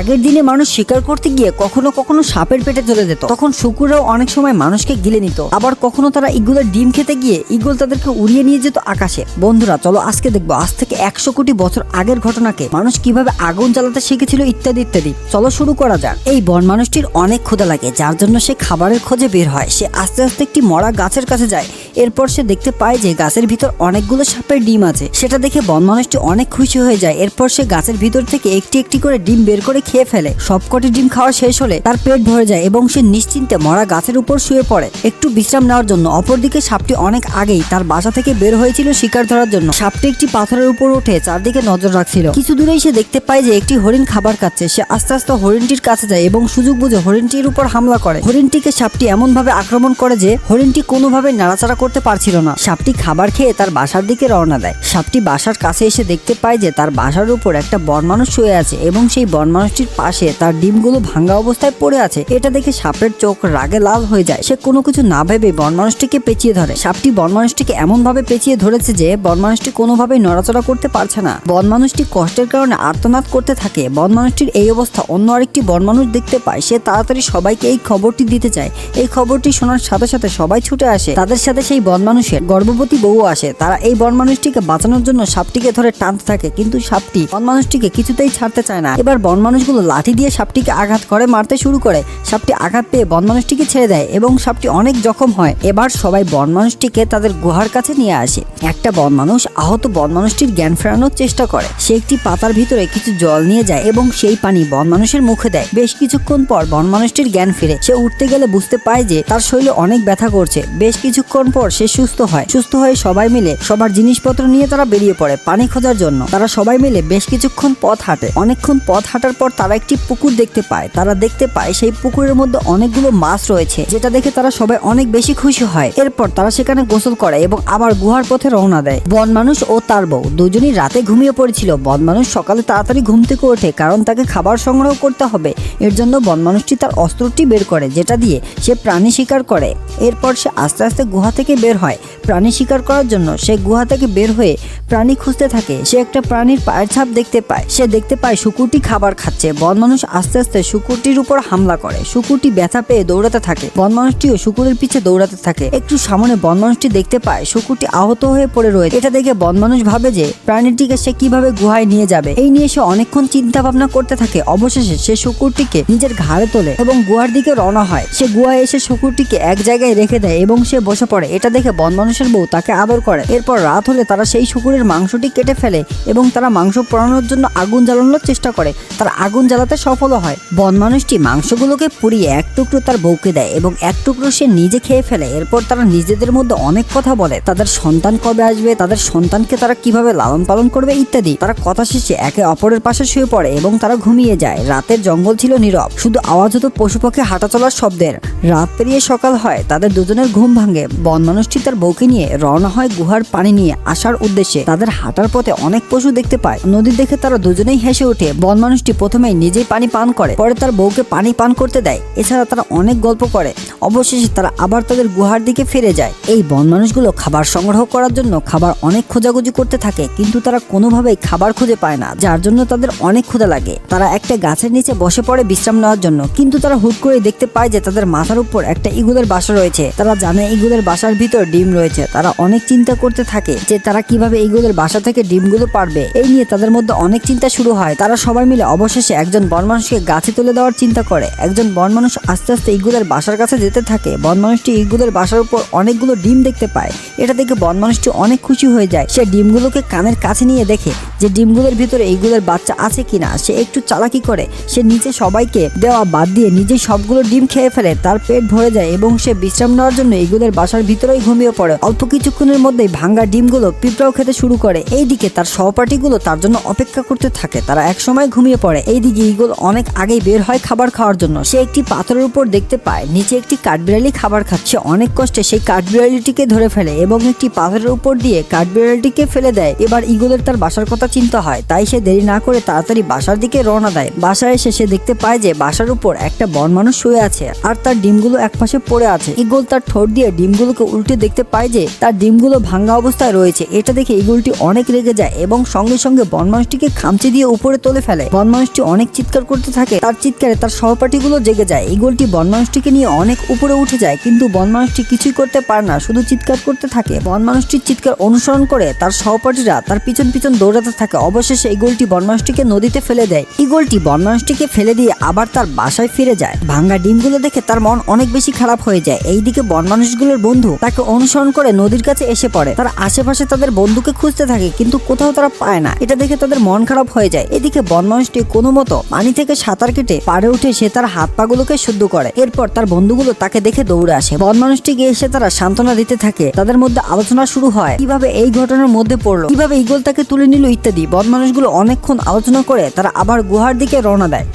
আগের দিনে মানুষ শিকার করতে গিয়ে কখনো কখনো সাপের পেটে চলে যেত। তখন শুকুররাও অনেক সময় মানুষকে গিলে নিত। আবার কখনো তারা ইগুলের ডিম খেতে গিয়ে ইগল তাদেরকে উড়িয়ে নিয়ে যেত আকাশে। বন্ধুরা, চলো আজকে দেখব। আজ থেকে একশো কোটি বছর আগের ঘটনাকে মানুষ কীভাবে আগুন জ্বালাতে শিখেছিল ইত্যাদি ইত্যাদি। চলো শুরু করা যাক। এই বন মানুষটির অনেক ক্ষুধা লাগে, যার জন্য সে খাবারের খোঁজে বের হয়। সে আস্তে আস্তে একটি মরা গাছের কাছে যায়। এরপর সে দেখতে পায় যে গাছের ভিতর অনেকগুলো সাপের ডিম আছে। সেটা দেখে বন মানুষটি অনেক খুশি হয়ে যায়। এরপর সে গাছের ভিতর থেকে একটি একটি করে ডিম বের করে খেয়ে ফেলে। সবকটি ডিম খাওয়া শেষ হলে তার পেট ভরে যায় এবং সে নিশ্চিন্তে মরা গাছের উপর শুয়ে পড়ে। একটু বিশ্রাম নেওয়ার জন্য অপরদিকে সাপটি অনেক আগেই তার বাসা থেকে বের হয়েছিল শিকার ধরার জন্য। সাপটি একটি পাথরের উপর উঠে চারদিকে নজর রাখছিল। কিছু দূরেই সে দেখতে পায় যে একটি হরিণ খাবার খাচ্ছে। সে আস্তে আস্তে হরিণটির কাছে যায় এবং সুযোগ বুঝে হরিণটির উপর হামলা করে। হরিণটিকে সাপটি এমন ভাবে আক্রমণ করে যে হরিণটি কোনোভাবে নাড়াচাড়া করতে পারছিল না। সাপটি খাবার খেয়ে তার বাসার দিকে রওনা দেয়। সাপটি বাসার কাছে এসে দেখতে পায় যে তার বাসার উপর একটা বন মানুষ শুয়ে আছে এবং সেই বন মানুষটির পাশে তার ডিমগুলো ভাঙ্গা অবস্থায় পড়ে আছে। এটা দেখে সাপের চোখ রাগে লাল হয়ে যায়। সে কোনো কিছু না ভেবে বন মানুষটিকে পেঁচিয়ে ধরে। সাপটি বন মানুষটিকে এমন ভাবে পেঁচিয়ে ধরেছে যে বন মানুষটি কোনোভাবেই নড়াচড়া করতে পারছে না। বন মানুষটি কষ্টের কারণে আর্তনাদ করতে থাকে। বন মানুষটির এই অবস্থা অন্য আরেকটি বন মানুষ দেখতে পায়। সে তাড়াতাড়ি সবাইকে এই খবরটি দিতে চায়। এই খবরটি শোনার সাথে সাথে সবাই ছুটে আসে। তাদের সাথে সেই বন মানুষের গর্ভবতী বউ আসে। তারা এই বন মানুষটিকে বাঁচানোর জন্য সাপটিকে ধরে টানতে থাকে, কিন্তু সাপটি বন মানুষটিকে কিছুতেই ছাড়তে চায় না। এবার বন মানুষগুলো লাঠি দিয়ে সাপটিকে আঘাত করে, মারতে শুরু করে। সাপটি আঘাত পেয়ে বন মানুষটিকে ছেড়ে দেয় এবং সাপটি অনেক জখম হয়। এবার সবাই বন মানুষটিকে তাদের গুহার কাছে নিয়ে আসে। একটা বন মানুষ আহত বন মানুষটির জ্ঞান ফেরানোর চেষ্টা করে। সে একটি পাতার ভিতরে কিছু জল নিয়ে যায় এবং সেই পানি বন মানুষের মুখে দেয়। বেশ কিছুক্ষণ পর বন মানুষটির জ্ঞান ফিরে। সে উঠতে গেলে বুঝতে পায় যে তার শরীরে অনেক ব্যথা করছে। বেশ কিছুক্ষণ পর সে সুস্থ হয়। সুস্থ হয়ে সবাই মিলে সবার জিনিসপত্র নিয়ে তারা বেরিয়ে পড়ে পানি খোঁজার জন্য। তারা সবাই মিলে বেশ কিছুক্ষণ পথ হাঁটে। অনেকক্ষণ পথ হাঁটার পর তারা একটি পুকুর দেখতে পায়। তারা দেখতে পায় সেই পুকুরের মধ্যে অনেকগুলো মাছ রয়েছে, যেটা দেখে তারা সবাই অনেক বেশি খুশি হয়। এরপর তারা সেখানে গোসল করে এবং আবার গুহার পথে রওনা দেয়। বন মানুষ ও তার বউ দুজনই রাতে ঘুমিয়ে পড়েছিল। বন মানুষ সকালে তাড়াতাড়ি ঘুম থেকে ওঠে কারণ তাকে খাবার সংগ্রহ করতে হবে। এর জন্য বন মানুষটি তার অস্ত্রটি বের করে, যেটা দিয়ে সে প্রাণী শিকার করে। এরপর সে আস্তে আস্তে গুহা থেকে বের হয়। প্রাণী শিকার করার জন্য সে গুহা থেকে বের হয়ে প্রাণী খুঁজতে থাকে। সে একটা প্রাণীর পায়ের ছাপ দেখতে পায়। সে দেখতে পায় শুকুরটি খাবার খাচ্ছে। বন মানুষ আস্তে আস্তে শুকুরটির উপর হামলা করে। শুকুরটি ব্যথা পেয়ে দৌড়াতে থাকে। বন মানুষটিও শুকুরের পিছে দৌড়াতে থাকে। একটু সামনে বন মানুষটি দেখতে পায় শুকুরটি আহত হয়ে পড়ে রয়েছে। এটা দেখে বন মানুষ ভাবে যে প্রাণীটিকে সে কীভাবে গুহায় নিয়ে যাবে। এই নিয়ে সে অনেকক্ষণ চিন্তা ভাবনা করতে থাকে। অবশেষে সে শুকুরটিকে নিজের ঘাড়ে তোলে এবং গুহার দিকে রওনা হয়। সে গুহায় এসে শুকুরটিকে এক জায়গায় রেখে দেয় এবং সে বসে পড়ে। এটা দেখে বন মানুষের বউ তাকে আদর করে। এরপর রাত হলে তারা সেই শুকুরের মাংসটি কেটে ফেলে এবং তারা মাংস পোড়ানোর জন্য আগুন জ্বালানোর চেষ্টা করে। তারা আগুন জ্বালাতে সফল হয়। বন মানুষটি মাংসগুলোকে পুড়িয়ে এক টুকরো তার বউকে দেয় এবং এক টুকরো সে নিজে খেয়ে ফেলে। এরপর তারা নিজেদের মধ্যে অনেক কথা বলে। তাদের সন্তান কবে আসবে? তাদের সন্তানকে তারা কীভাবে লালন পালন করবে? ইত্যাদি। তারা কথা শেষে একে অপরের পাশে শুয়ে পড়ে এবং তারা ঘুমিয়ে যায়। রাতের জঙ্গল ছিল নীরব। শুধু আওয়াজ হতো পশু হাঁটা চলার শব্দের। রাত পেরিয়ে সকাল হয়। তাদের দুজনের ঘুম ভাঙে। বন মানুষটি তার বউকে নিয়ে রওনা হয় গুহার পানি নিয়ে আসার উদ্দেশ্যে। তাদের হাঁটার পথে অনেক পশু দেখতে পায়। নদী দেখে তারা দুজনেই হেসে ওঠে। বন মানুষটি প্রথমেই নিজেই পানি পান করে, পরে তার বউকে পানি পান করতে দেয়। এছাড়া তারা অনেক গল্প করে। অবশেষে তারা আবার তাদের গুহার দিকে ফিরে যায়। এই বন মানুষগুলো খাবার সংগ্রহ করার জন্য খাবার অনেক খোঁজাখুঁজি করতে থাকে, কিন্তু তারা কোনোভাবেই খাবার খুঁজে পায় না, যার জন্য তাদের অনেক ক্ষুধা লাগে। তারা একটা গাছের নিচে বসে পড়ে বিশ্রাম নেওয়ার জন্য, কিন্তু তারা হুট করে দেখতে পায় যে তাদের মাথার উপর একটা ইগুলের বাসা রয়েছে। তারা জানে ইগুলের বাসার ভিতর ডিম রয়েছে, তারা অনেক চিন্তা করতে থাকে যে তারা কীভাবে এইগুলোর বাসা থেকে ডিমগুলো পারবে। এই নিয়ে তাদের মধ্যে অনেক চিন্তা শুরু হয়। তারা সবাই মিলে অবশেষে একজন বনমানুষকে গাছে তুলে দেওয়ার চিন্তা করে। একজন বনমানুষ আস্তে আস্তে ইগুলের বাসার কাছে যেতে থাকে। বনমানুষটি ইগুলের বাসার উপর অনেকগুলো ডিম দেখতে পায়। এটা দেখে বনমানুষটি অনেক খুশি হয়ে যায়। সে ডিমগুলোকে কানের কাছে নিয়ে দেখে যে ডিমগুলোর ভিতরে এইগুলোর বাচ্চা আছে কিনা, সে একটু চালাকি করে। সে নিচে সবাইকে দেওয়া বাদ দিয়ে নিজে সবগুলো ডিম খেয়ে ফেলে, তার পেট ভরে যায় এবং সে বিশ্রাম নেওয়ার জন্য এইগুলোর বাসার ভিতরেই ঘুমিয়ে পড়ে। অল্প কিছুক্ষণের মধ্যেই ভাঙ্গা ডিমগুলো পিঁপড়াও খেতে শুরু করে। এইদিকে তার সহপাঠীগুলো তার জন্য অপেক্ষা করতে থাকে। তারা একসময় ঘুমিয়ে পড়ে। এইদিকে ইগল অনেক আগেই বের হয় খাবার খাওয়ার জন্য। সে একটি পাথরের উপর দেখতে পায়, নিচে একটি কাঠবিড়ালি খাবার খাচ্ছে। অনেক কষ্টে সেই কাঠবিড়ালিটিকে ধরে ফেলে এবং একটি পাথরের উপর দিয়ে কাঠবিড়ালিটিকে ফেলে দেয়। এবার ইগলের তার বাসার কথা চিন্তা হয়, তাই সে দেরি না করে তাড়াতাড়ি বাসার দিকে রওনা দেয়। বাসায় এসে সে দেখতে পায় যে বাসার উপর একটা বন মানুষ শুয়ে আছে আর তার ডিমগুলো একপাশে পড়ে আছে। ইগল তার ঠোঁট দিয়ে ডিমগুলোকে উল্টে দেখতে পায় যে তার ডিমগুলো ভাঙ্গা অবস্থায় রয়েছে। এটা দেখে ইগলটি অনেক রেগে যায় এবং সঙ্গে সঙ্গে বন মানুষটিকে খামচে দিয়ে উপরে তুলে ফেলে। বন মানুষটি অনেক চিৎকার করতে থাকে, তার চিৎকারে তার সহপাঠীগুলো জেগে যায়। ইগলটি বন মানুষটিকে নিয়ে অনেক উপরে উঠে যায়, কিন্তু বন মানুষটি কিছুই করতে পারে না, শুধু চিৎকার করতে থাকে। বন মানুষটির চিৎকার অনুসরণ করে তার সহপাঠীরা তার পিছন পিছন দৌড়াতে থাকে, অবশেষে ইগলটি বন মানুষটিকে নদীতে ফেলে দেয়। ইগলটি বন মানুষটিকে ফেলে দিয়ে আবার তার বাসায় ফিরে যায়। ভাঙ্গা ডিমগুলো দেখে তার মন অনেক বেশি খারাপ হয়ে যায়। এইদিকে বন মানুষগুলোর বন্ধু তাকে অনুসরণ করে নদীর কাছে এসে পড়ে। তার আশেপাশে তাদের বন্ধুকে খুঁজতে থাকে, কিন্তু কোথাও তারা পায় না। এটা দেখে তাদের মন খারাপ হয়ে যায়। এদিকে বন মানুষটি কোনো মতো পানি থেকে সাঁতার কেটে পাড়ে উঠে সে তার হাত পাগুলোকে শুদ্ধ করে। এরপর তার বন্ধুগুলো তাকে দেখে দৌড়ে আসে। বন মানুষটিকে এসে তারা সান্ত্বনা দিতে থাকে। তাদের মধ্যে আলোচনা শুরু হয়, কীভাবে এই ঘটনার মধ্যে পড়ল? কীভাবে ইগল তাকে তুলে নিল, ইত্যাদি। বন মানুষগুলো অনেকক্ষণ আলোচনা করে তারা আবার গুহার দিকে রওনা দেয়।